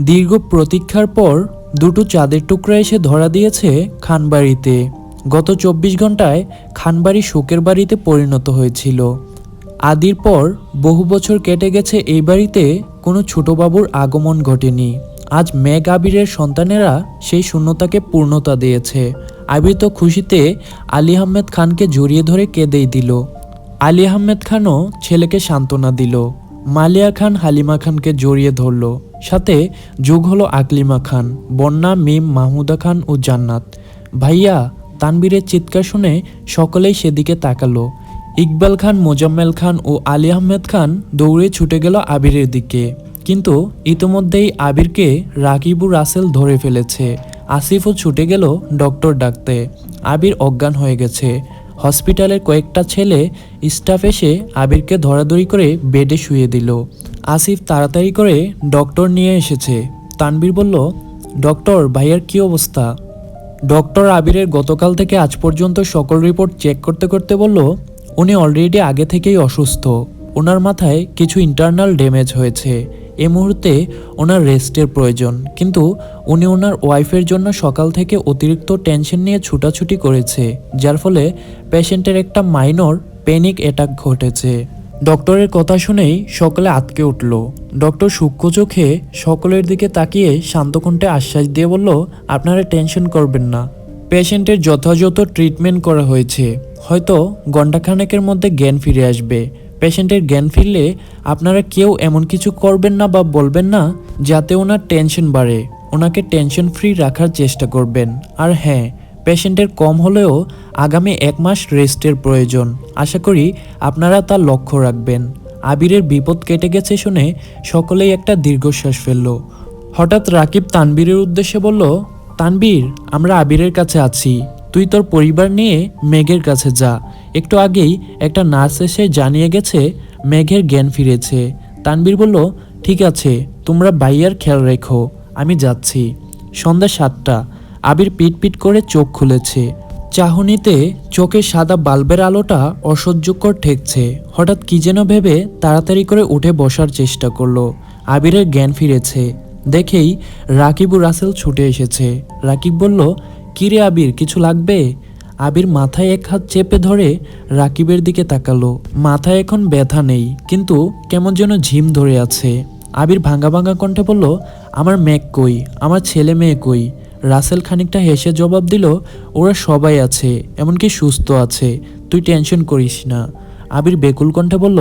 দীর্ঘ প্রতীক্ষার পর দুটো চাঁদের টুকরা এসে ধরা দিয়েছে খানবাড়িতে। গত চব্বিশ ঘন্টায় খানবাড়ি শোকের বাড়িতে পরিণত হয়েছিল। আদির পর বহু বছর কেটে গেছে এই বাড়িতে কোনো ছোটবাবুর আগমন ঘটেনি। আজ মেঘ আবিরের সন্তানেরা সেই শূন্যতাকে পূর্ণতা দিয়েছে। আবির তো খুশিতে আলী আহমেদ খানকে জড়িয়ে ধরে কেঁদেই দিল। আলী আহমেদ খানও ছেলেকে সান্ত্বনা দিল। মালিয়া খান হালিমা খানকে জড়িয়ে ধরল। সাথে যোগ হলো আকলিমা খান, বন্যা মিম মাহমুদা খান ও জান্নাত। ভাইয়া, তানবীরের চিৎকার শুনে সকলেই সেদিকে তাকালো। ইকবাল খান, মোজাম্মেল খান ও আলী আহমেদ খান দৌড়ে ছুটে গেল আবিরের দিকে। কিন্তু ইতোমধ্যেই আবিরকে রাকিবুর রাসেল ধরে ফেলেছে। আসিফও ছুটে গেল ডক্টর ডাকতে। আবির অজ্ঞান হয়ে গেছে। হসপিটালের কয়েকটা ছেলে স্টাফ এসে আবিরকে ধরাধরি করে বেডে শুয়ে দিল। আসিফ তাড়াতাড়ি করে ডক্টর নিয়ে এসেছে। তানবীর বলল, ডক্টর, ভাইয়ের কি অবস্থা? ডক্টর আবিরের গতকাল থেকে আজ পর্যন্ত সকল রিপোর্ট চেক করতে করতে বলল, উনি অলরেডি আগে থেকেই অসুস্থ। ওনার মাথায় কিছু ইন্টারনাল ড্যামেজ হয়েছে। এ মুহূর্তে ওনার রেস্টের প্রয়োজন। কিন্তু উনি ওনার ওয়াইফের জন্য সকাল থেকে অতিরিক্ত টেনশন নিয়ে ছুটাছুটি করেছে, যার ফলে পেশেন্টের একটা মাইনর প্যানিক অ্যাটাক ঘটেছে। ডক্টরের কথা শুনেই সকলে আতকে উঠল। ডক্টর সূক্ষ্ম চোখে সকলের দিকে তাকিয়ে শান্তকণ্ঠে আশ্বাস দিয়ে বলল, আপনারা টেনশন করবেন না। পেশেন্টের যথাযথ ট্রিটমেন্ট করা হয়েছে। হয়তো ঘণ্টাখানেকের মধ্যে জ্ঞান ফিরে আসবে। পেশেন্টের জ্ঞান ফিরলে আপনারা কেউ এমন কিছু করবেন না বা বলবেন না যাতে ওনার টেনশন বাড়ে। ওনাকে টেনশন ফ্রি রাখার চেষ্টা করবেন। আর হ্যাঁ পেশেন্টের কম হলেও আগামী এক মাস রেস্টের প্রয়োজন। আশা করি আপনারা তা লক্ষ্য রাখবেন। আবিরের বিপদ কেটে গেছে শুনে সকলেই একটা দীর্ঘশ্বাস ফেলল। হঠাৎ রাকিব তানবীরের উদ্দেশ্যে বলল, তানবীর, আমরা আবিরের কাছে আছি। তুই তোর পরিবার নিয়ে মেঘের কাছে যা। একটু আগেই একটা নার্স এসে জানিয়ে গেছে মেঘের জ্ঞান ফিরেছে। তানবীর বলল, ঠিক আছে, তোমরা বাইয়ার খেয়াল রেখো, আমি যাচ্ছি। সন্ধ্যা সাতটা। আবির পিট পিট করে চোখ খুলেছে। চাহনিতে চোখে সাদা বাল্বের আলোটা অসহ্যকর ঠেকছে। হঠাৎ কি যেন ভেবে তাড়াতাড়ি করে উঠে বসার চেষ্টা করল। আবিরের জ্ঞান ফিরেছে। দেখেই রাকিবুর রাসেল ছুটে এসেছে। রাকিব বলল কিরে আবির, কিছু লাগবে? আবির মাথায় এক হাত চেপে ধরে রাকিবের দিকে তাকালো। মাথায় এখন ব্যথা নেই, কিন্তু কেমন যেন ঝিম ধরে আছে। আবির ভাঙা ভাঙা কণ্ঠে বলল, আমার মেঘ কই? আমার ছেলে মেয়ে কই? রাসেল খানিকটা হেসে জবাব দিল, ওরা সবাই আছে, এমনকি সুস্থ আছে। তুই টেনশন করিস না। আবির বেকুল কণ্ঠে বলল,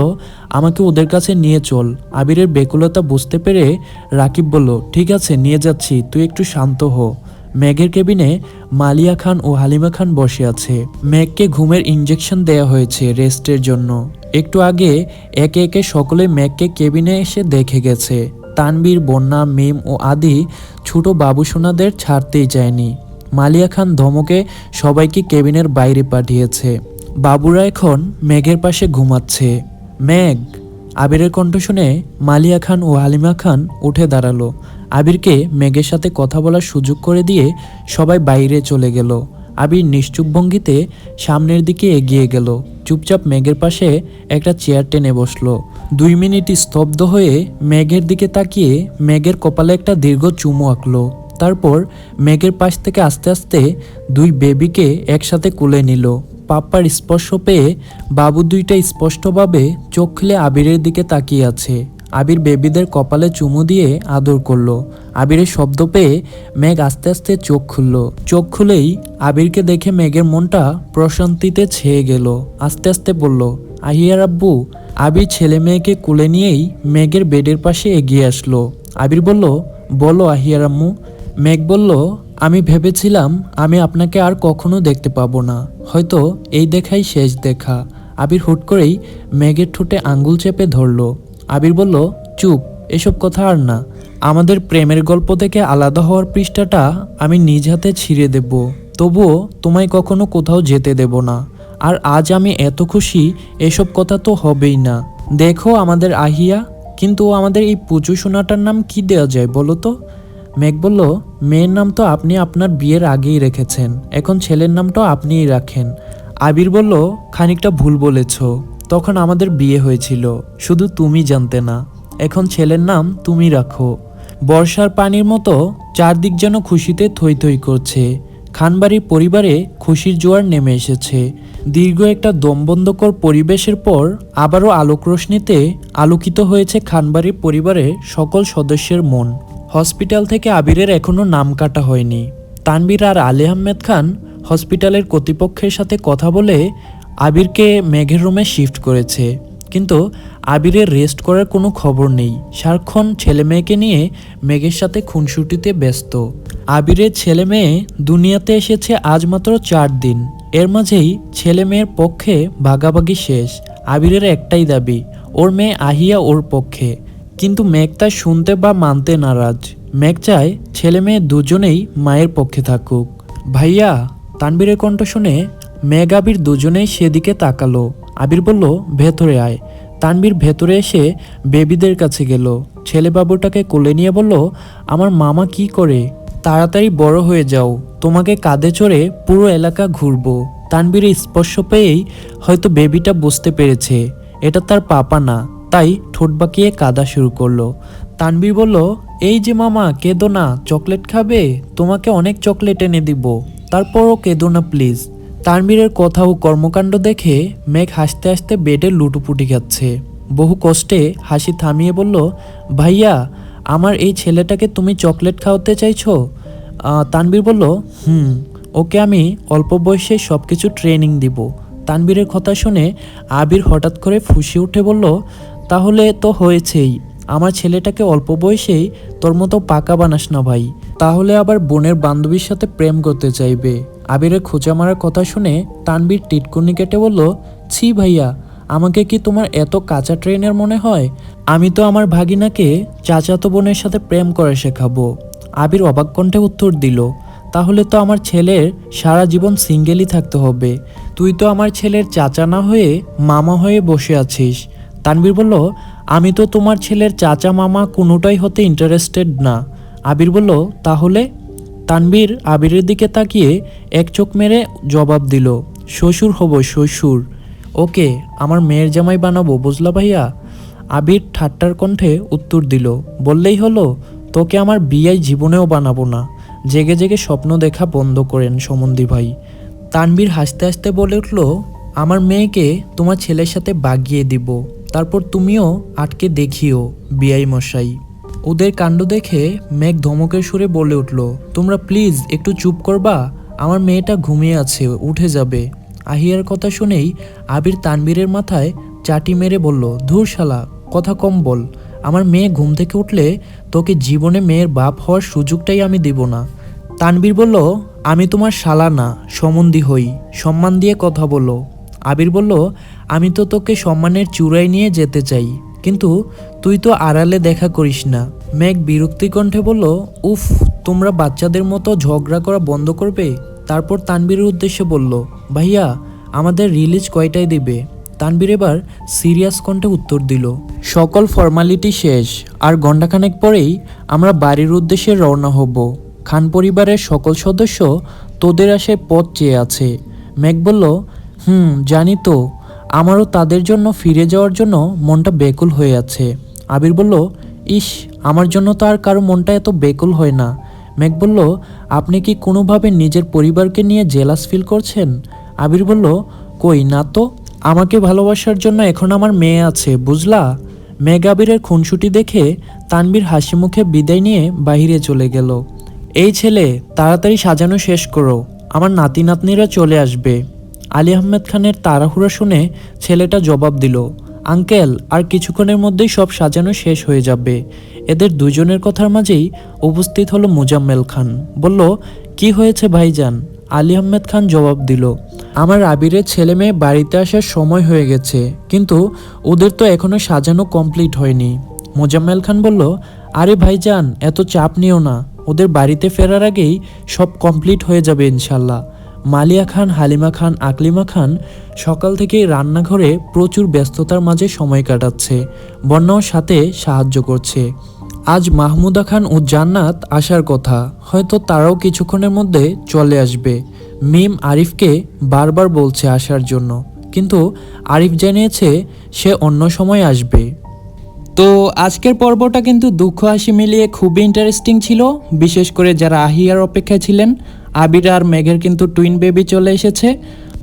আমাকে ওদের কাছে নিয়ে চল। আবিরের বেকুলতা বুঝতে পেরে রাকিব বলল, ঠিক আছে, নিয়ে যাচ্ছি, তুই একটু শান্ত হো। ম্যাগের কেবিনে মালিয়া খান ও হালিমা খান বসে আছে। ম্যাগকে ঘুমের ইঞ্জেকশন দেয়া হয়েছে রেস্টের জন্য। একটু আগে একে একে সকলে ম্যাগকে কেবিনে এসে দেখে গেছে। তানবীর বন্যা, মেম ও আদি ছোট বাবুসোনাদের ছাড়তেই চায়নি মালিয়া খান ধমকে সবাইকে কেবিনের বাইরে পাঠিয়েছে। বাবুরা এখন মেঘের পাশে ঘুমাচ্ছে। মেঘ, আবিরের কণ্ঠ শুনে মালিয়া খান ও হালিমা খান উঠে দাঁড়াল। আবিরকে মেঘের সাথে কথা বলার সুযোগ করে দিয়ে সবাই বাইরে চলে গেল। আবির নিশ্চুপ ভঙ্গিতে সামনের দিকে এগিয়ে গেল। চুপচাপ মেঘের পাশে একটা চেয়ার টেনে বসল। দুই মিনিট স্তব্ধ হয়ে মেঘের দিকে তাকিয়ে মেঘের কপালে একটা দীর্ঘ চুমু আঁকলো। তারপর মেঘের পাশ থেকে আস্তে আস্তে দুই বেবিকে একসাথে কুলে নিল। পাপ্পার স্পর্শ পেয়ে বাবু দুইটা স্পষ্টভাবে চোখ খুলে আবিরের দিকে তাকিয়ে আছে। আবির বেবিদের কপালে চুমু দিয়ে আদর করল। আবিরের শব্দ পেয়ে মেঘ আস্তে আস্তে চোখ খুলল। চোখ খুলেই আবিরকে দেখে মেঘের মনটা প্রশান্তিতে ছেয়ে গেল। আস্তে আস্তে বলল, আহিয়ার আব্বু, আবির ছেলে মেয়েকে কুলে নিয়েই মেঘের বেডের পাশে এগিয়ে আসলো। আবির বলল, বলো আহিয়ার আম্মু। মেঘ বলল, আমি ভেবেছিলাম আমি আপনাকে আর কখনো দেখতে পাবো না। হয়তো এই দেখাই শেষ দেখা। আবির হুট করেই মেঘের ঠোঁটে আঙ্গুল চেপে ধরলো। আবির বলল, চুপ, এসব কথা আর না। আমাদের প্রেমের গল্প থেকে আলাদা হওয়ার পৃষ্ঠাটা আমি নিজ হাতে ছিঁড়ে দেব। তবুও তোমায় কখনো কোথাও যেতে দেব না। আর আজ আমি এত খুশি, এসব কথা তো হবেই না। দেখো আমাদের আহিয়া, কিন্তু আমাদের এই পুজো সোনাটার নাম কি দেওয়া যায় বলো তো? মেঘ বলল, মেয়ের নাম তো আপনি আপনার বিয়ের আগেই রেখেছেন। এখন ছেলের নামটাও আপনিই রাখেন। আবির বলল, খানিকটা ভুল বলেছ। তখন আমাদের বিয়ে হয়েছিল। শুধু তুমি জানতে না। এখন ছেলের নাম তুমি রাখো। বর্ষার পানির মতো চারদিক যেন খুশিতে থই থই করছে। খানবাড়ির পরিবারে খুশির জোয়ার নেমে এসেছে। দীর্ঘ একটা দমবন্ধকর পরিবেশের পর আবারও আলোক রশ্মিতে আলোকিত হয়েছে খানবাড়ির পরিবারের সকল সদস্যের মন। হসপিটাল থেকে আবিরের এখনও নাম কাটা হয়নি। তানবীর আর আলী আহমেদ খান হসপিটালের কর্তৃপক্ষের সাথে কথা বলে আবিরকে মেঘের রুমে শিফট করেছে, কিন্তু আবিরের রেস্ট করার কোনো খবর নেই। সারাক্ষণ ছেলে মেয়েকে নিয়ে মেঘের সাথে খুনসুটিতে ব্যস্ত। আবিরের ছেলে মেয়ে দুনিয়াতে এসেছে আজ মাত্র চার দিন। এর মাঝেই ছেলে মেয়ের পক্ষে ভাগাভাগি শেষ। আবিরের একটাই দাবি, ওর মেয়ে আহিয়া ওর পক্ষে। কিন্তু মেঘ তা শুনতে বা মানতে নারাজ। মেঘ চায় ছেলে মেয়ে দুজনেই মায়ের পক্ষে থাকুক। ভাইয়া, তানবীরের কণ্ঠ শুনে মেঘ আবির দুজনেই সেদিকে তাকালো। আবির বলল, ভেতরে আয়। তানবীর ভেতরে এসে বেবিদের কাছে গেল। ছেলে বাবুটাকে কোলে নিয়ে বলল, আমার মামা কি করে? তাড়াতাড়ি বড় হয়ে যাও। তোমাকে কাঁধে চড়ে পুরো এলাকা ঘুরবো। তানবীরের স্পর্শ পেয়েই হয়তো বেবিটা বুঝতে পেরেছে, এটা তার পাপা না। তাই ঠোঁট বাঁকিয়ে কাঁদা শুরু করল। তানবীর বলল, এই যে মামা, কেঁদো না। চকলেট খাবে? তোমাকে অনেক চকলেট এনে দিব। তারপরও কেঁদো না, প্লিজ। তানবীরের কথা ও কর্মকাণ্ড দেখে মেঘ হাসতে হাসতে বেডে লুটুপুটি খাচ্ছে। বহু কষ্টে হাসি থামিয়ে বলল, ভাইয়া, আমার এই ছেলেটাকে তুমি চকলেট খাওয়াতে চাইছো? তানবীর বলল, হুম, ওকে আমি অল্প বয়সে সব কিছু ট্রেনিং দিব। তানবীরের কথা শুনে আবির হঠাৎ করে ফুসে উঠে বলল, তাহলে তো হয়েছেই। আমার ছেলেটাকে অল্প বয়সেই তোর মতো পাকা বানাস না ভাই। তাহলে আবার বোনের বান্ধবীর সাথে প্রেম করতে চাইবে। আবিরের খোঁচা মারার কথা শুনে তানবীর টিটকুনি কেটে বলল, ছি ভাইয়া, আমাকে কি তোমার এত কাঁচা ট্রেনের মনে হয়? আমি তো আমার ভাগিনাকে চাচাতো বোনের সাথে প্রেম করে শেখাবো। আবির অবাক কণ্ঠে উত্তর দিল, তাহলে তো আমার ছেলের সারা জীবন সিঙ্গেলই থাকতে হবে। তুই তো আমার ছেলের চাচা না হয়ে মামা হয়ে বসে আছিস। তানবীর বলল আমি তো তোমার ছেলের চাচা মামা কোনোটাই হতে ইন্টারেস্টেড না। আবির বলল, তাহলে? তানবীর আবিরের দিকে তাকিয়ে এক চোখ মেরে জবাব দিল, শ্বশুর হব শ্বশুর। ওকে, আমার মেয়ের জামাই বানাবো, বুঝলা ভাইয়া? আবির ঠাট্টার কণ্ঠে উত্তর দিল, বললেই হলো, তোকে আমার বিয়াই জীবনেও বানাবো না। জেগে জেগে স্বপ্ন দেখা বন্ধ করেন সমন্দি ভাই। তানবীর হাসতে হাসতে বলে উঠল, আমার মেয়েকে তোমার ছেলের সাথে বাগিয়ে দিব। তারপর তুমিও আটকে দেখিও বিয়াই মশাই। ওদের কাণ্ড দেখে মেঘ ধমকের সুরে বলে উঠল, তোমরা প্লিজ একটু চুপ করবা, আমার মেয়েটা ঘুমিয়ে আছে, উঠে যাবে। আহিয়ার কথা শুনেই আবির তানবীরের মাথায় চাটি মেরে বলল, ধুর শালা, কথা কম বল। আমার মেয়ে ঘুম থেকে উঠলে তোকে জীবনে মেয়ের বাপ হওয়ার সুযোগটাই আমি দেব না। তানবীর বলল, আমি তোমার শালা না সম্বন্ধী হই। সম্মান দিয়ে কথা বলো আবির বলল আমি তো তোকে সম্মানের চূড়ায় নিয়ে যেতে চাই, কিন্তু তুই তো আড়ালে দেখা করিস না। মেঘ বিরক্তি কণ্ঠে বলল, উফ, তোমরা বাচ্চাদের মতো ঝগড়া করা বন্ধ করবে? তারপর তানবীরের উদ্দেশ্যে বলল, ভাইয়া, আমাদের রিলিজ কয়টায় দিবে? তানবীর এবার সিরিয়াস কণ্ঠে উত্তর দিল, সকল ফর্মালিটি শেষ, আর ঘণ্টাখানেক পরেই আমরা বাড়ির উদ্দেশ্যে রওনা হব। খান পরিবারের সকল সদস্য তোদের আসে পথ চেয়ে আছে। মেঘ বলল, হুম, জানি তো। আমারও তাদের জন্য ফিরে যাওয়ার জন্য মনটা বেকুল হয়ে আছে। আবির বলল, ইস, আমার জন্য তো আর কারও মনটা এত বেকুল হয় না। মেঘ বলল, আপনি কি কোনোভাবে নিজের পরিবারকে নিয়ে জেলাস ফিল করছেন? আবির বলল, কই না তো, আমাকে ভালোবাসার জন্য এখন আমার মেয়ে আছে, বুঝলা? মেঘ আবিরের খুনসুটি দেখে তানবীর হাসি মুখে বিদায় নিয়ে বাইরে চলে গেল। এই ছেলে, তাড়াতাড়ি সাজানো শেষ করো। আমার নাতি নাতনিরা চলে আসবে। আলী আহমেদ খানের তাড়াহুড়া শুনে ছেলেটা জবাব দিল, আঙ্কেল, আর কিছুক্ষণের মধ্যেই সব সাজানো শেষ হয়ে যাবে। এদের দুজনের কথার মাঝেই উপস্থিত হলো মোজাম্মেল খান। বলল, কি হয়েছে ভাইজান? আলী আহমেদ খান জবাব দিল, আমার আবিরের ছেলে মেয়ে বাড়িতে আসার সময় হয়ে গেছে, কিন্তু ওদের তো এখনও সাজানো কমপ্লিট হয়নি। মোজাম্মেল খান বলল, আরে ভাইজান, এত চাপ নিও না, ওদের বাড়িতে ফেরার আগেই সব কমপ্লিট হয়ে যাবে ইনশাল্লাহ। মালিয়া খান, হালিমা খান, আকলিমা খান সকাল থেকেই রান্নাঘরে প্রচুর ব্যস্ততার মাঝে সময় কাটাচ্ছে বন্যাও সাথে সাহায্য করছে। আজ মাহমুদা খান ও জান্নাত আসার কথা, হয়তো তারাও কিছুক্ষণের মধ্যে চলে আসবে। মিম আরিফকে বারবার বলছে আসার জন্য, কিন্তু আরিফ জানিয়েছে সে অন্য সময় আসবে। তো আজকের পর্বটা কিন্তু দুঃখ হাসি মিলিয়ে খুবই ইন্টারেস্টিং ছিল। বিশেষ করে যারা আহিয়ার অপেক্ষায় ছিলেন, আবির আর মেঘের কিন্তু টুইন বেবি চলে এসেছে।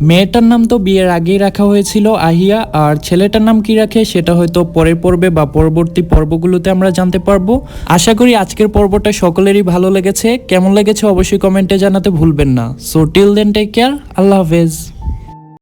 মেয়েটার নাম তো বিয়ের আগেই রাখা হয়েছিল আহিয়া, আর ছেলেটার নাম কি রাখে সেটা হয়তো পরের পর্বে বা পরবর্তী পর্বগুলোতে আমরা জানতে পারব। আশা করি আজকের পর্বটা সকলেরই ভালো লেগেছে। কেমন লেগেছে অবশ্যই কমেন্টে জানাতে ভুলবেন না। So till then take care আল্লাহ হাফেজ।